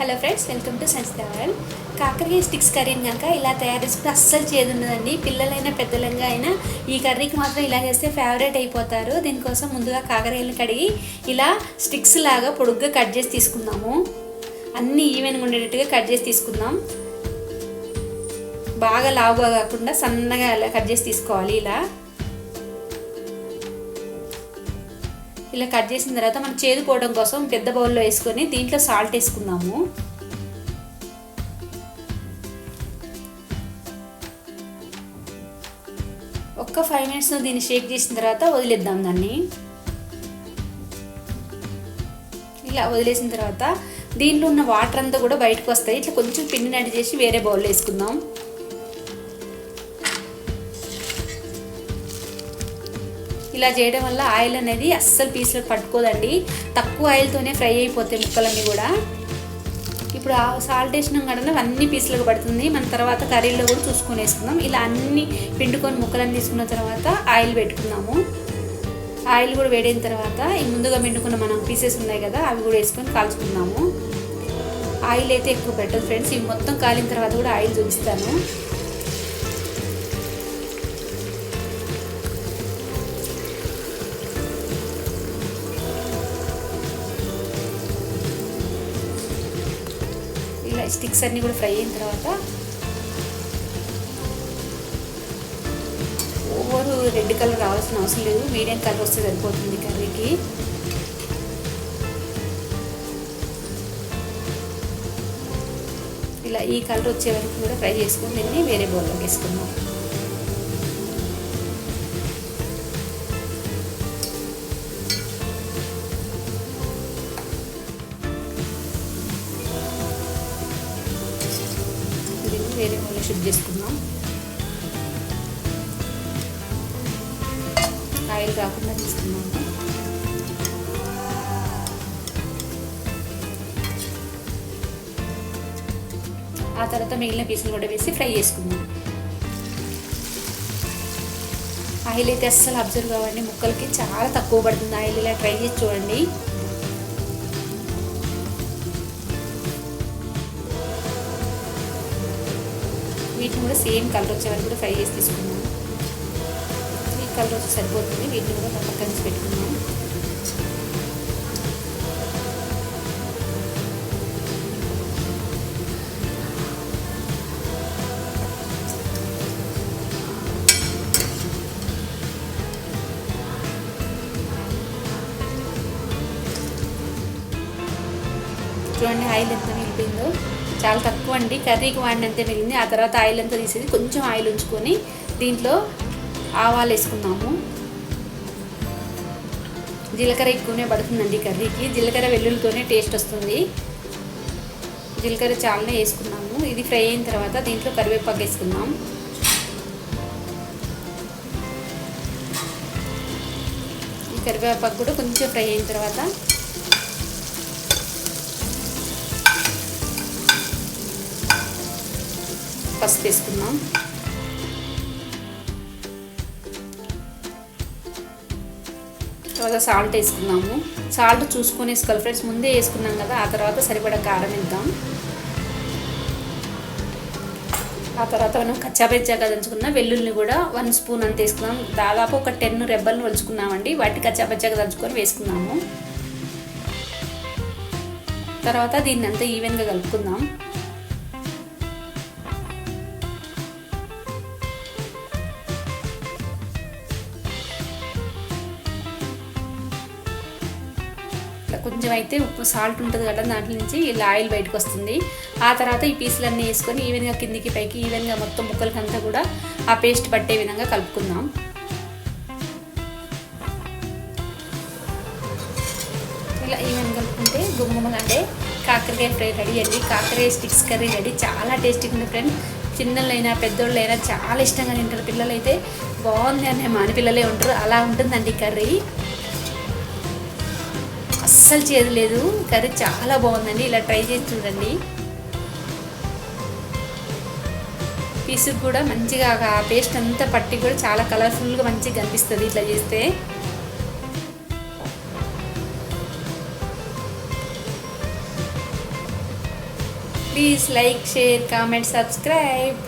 Hello friends welcome to సంచితావల్ కాకరకాయ sticks కర్రీని కనుక ఇలా తయారు చేసుకుంటే అస్సలు చేదు ఉండదండి పిల్లలైనా పెద్దలంగా అయినా ఈ కర్రీకి మాత్రం ఇలా చేస్తే ఫేవరెట్ అయిపోతారు. దీనికోసం ముందుగా కాకరకాయలు కడిగి ఇలా స్టిక్స్ లాగా పొడుగ్గా కట్ చేసి తీసుకుందాము. అన్నీ ఈవెన్గా ఉండేటట్టుగా కట్ చేసి తీసుకుందాం. బాగా లావుగా కాకుండా సన్నగా ఇలా కట్ చేసి తీసుకోవాలి ఇలా. ఇలా కట్ చేసిన తర్వాత మనం చేదు పోవడం కోసం పెద్ద బౌల్లో వేసుకొని దీంట్లో సాల్ట్ వేసుకుందాము. ఒక్క ఫైవ్ మినిట్స్ దీన్ని షేక్ చేసిన తర్వాత వదిలేద్దాం దాన్ని. ఇలా వదిలేసిన తర్వాత దీంట్లో ఉన్న వాటర్ అంతా కూడా బయటకు వస్తాయి. ఇట్లా కొంచెం పిండినట్టు చేసి వేరే బౌల్లో వేసుకుందాం. ఇలా చేయడం వల్ల ఆయిల్ అనేది అస్సలు పీసులు పట్టుకోదండి. తక్కువ ఆయిల్తోనే ఫ్రై అయిపోతాయి ముక్కలన్నీ కూడా. ఇప్పుడు ఆ సాల్ట్ వేసినాం కదా అన్ని పీసులకు పడుతుంది. మన తర్వాత కర్రీలో కూడా చూసుకొని వేసుకుందాం ఇలా అన్ని పిండుకొని ముక్కలన్నీ తీసుకున్న తర్వాత ఆయిల్ పెట్టుకుందాము. ఆయిల్ కూడా వేడైన తర్వాత ఈ ముందుగా పిండుకున్న మనం పీసెస్ ఉన్నాయి కదా అవి కూడా వేసుకొని కాల్చుకుందాము. ఆయిల్ అయితే ఎక్కువ పెట్టదు ఫ్రెండ్స్. ఇవి మొత్తం కాలిన తర్వాత కూడా ఆయిల్ చూపిస్తాను. స్టిక్స్ అన్నీ కూడా ఫ్రై అయిన తర్వాత ఓవర్ రెడ్ కలర్ రావాల్సిన అవసరం లేదు. మీడియం కలర్ వస్తే సరిపోతుంది కర్రీకి. ఇలా ఈ కలర్ వచ్చే వరకు కూడా ఫ్రై చేసుకుని దీన్ని వేరే బౌల్లోకి వేసుకున్నాం షిఫ్ట్ చేసుకుందాం. ఆయిల్ రాకుండా తీసుకున్నాము ఆ తర్వాత మిగిలిన పీసులు కూడా వేసి ఫ్రై చేసుకుందాం. ఆయిల్ అయితే అస్సలు అబ్జర్వ్ కావండి ముక్కలకి చాలా తక్కువ పడుతుంది. ఆయిల్ ఇలా ట్రై చేసి చూడండి. వీటిని కూడా సేమ్ కలర్ వచ్చే వరకు కూడా ఫ్రై చేసి తీసుకున్నాం ఈ కలర్ వచ్చి సరిపోతుంది. వీటిని కూడా పక్కన పెట్టుకున్నాం చూడండి ఆయిల్ ఎంత మిగిలిపోయిందో చాలా తక్కువ అండి. కర్రీకి వాడినంతే మిగిలింది. ఆ తర్వాత ఆయిల్ అంతా తీసేది కొంచెం ఆయిల్ ఉంచుకొని దీంట్లో ఆవాలు వేసుకున్నాము జీలకర్ర ఎక్కువనే పడుతుందండి కర్రీకి. జీలకర్ర వెల్లుల్లితోనే టేస్ట్ వస్తుంది. జీలకర్ర చాలానే వేసుకున్నాము. ఇది ఫ్రై అయిన తర్వాత దీంట్లో కరివేపాకు వేసుకున్నాం కరివేపాకు కూడా కొంచెం ఫ్రై అయిన తర్వాత పసుపు వేసుకుందాం. తర్వాత సాల్ట్ వేసుకుందాము. సాల్ట్ చూసుకొని వేసుకోవాలి ఫ్రెండ్స్ ముందే వేసుకున్నాం కదా ఆ తర్వాత సరిపడా కారం వేద్దాం. ఆ తర్వాత మనం కచ్చాపెచ్చాగా దంచుకున్న వెల్లుల్ని కూడా వన్ స్పూన్ అంత వేసుకున్నాం దాదాపు ఒక టెన్ రెబ్బలను వలుచుకున్నామండి. వాటి కచ్చాపెచ్చాగా దంచుకొని వేసుకున్నాము. తర్వాత దీన్ని అంతా ఈవెన్గా కలుపుకుందాం. కొంచెం అయితే ఉప్పు సాల్ట్ ఉంటుంది కదా దాంట్లో నుంచి ఇలా ఆయిల్ బయటకు వస్తుంది. ఆ తర్వాత ఈ పీసులన్నీ వేసుకొని ఈవెన్గా కిందికి పైకి ఈవెన్గా మొత్తం ముక్కలకంతా కూడా ఆ పేస్ట్ పట్టే విధంగా కలుపుకుందాం. ఇలా ఈవెన్ కలుపుకుంటే గుమ్మలంటే కాకరకాయ ఫ్రై రెడీ అండి. కాకరకాయ స్టిక్స్ కర్రీ రెడీ. చాలా టేస్టీగా ఉంది ఫ్రెండ్ చిన్నోళ్ళైనా పెద్దోళ్ళైనా చాలా ఇష్టంగా తింటారు. పిల్లలైతే బాగుంది అనే మాని పిల్లలే ఉంటారు. అలా ఉంటుందండి కర్రీ. అస్సలు చేయలేదు కర్రీ చాలా బాగుందండి. ఇలా ట్రై చేసి చూడండి. పీసుకు కూడా మంచిగా ఆ పేస్ట్ అంతా పట్టి కూడా చాలా కలర్ఫుల్గా మంచిగా కనిపిస్తుంది ఇట్లా చేస్తే. Please like share comment subscribe.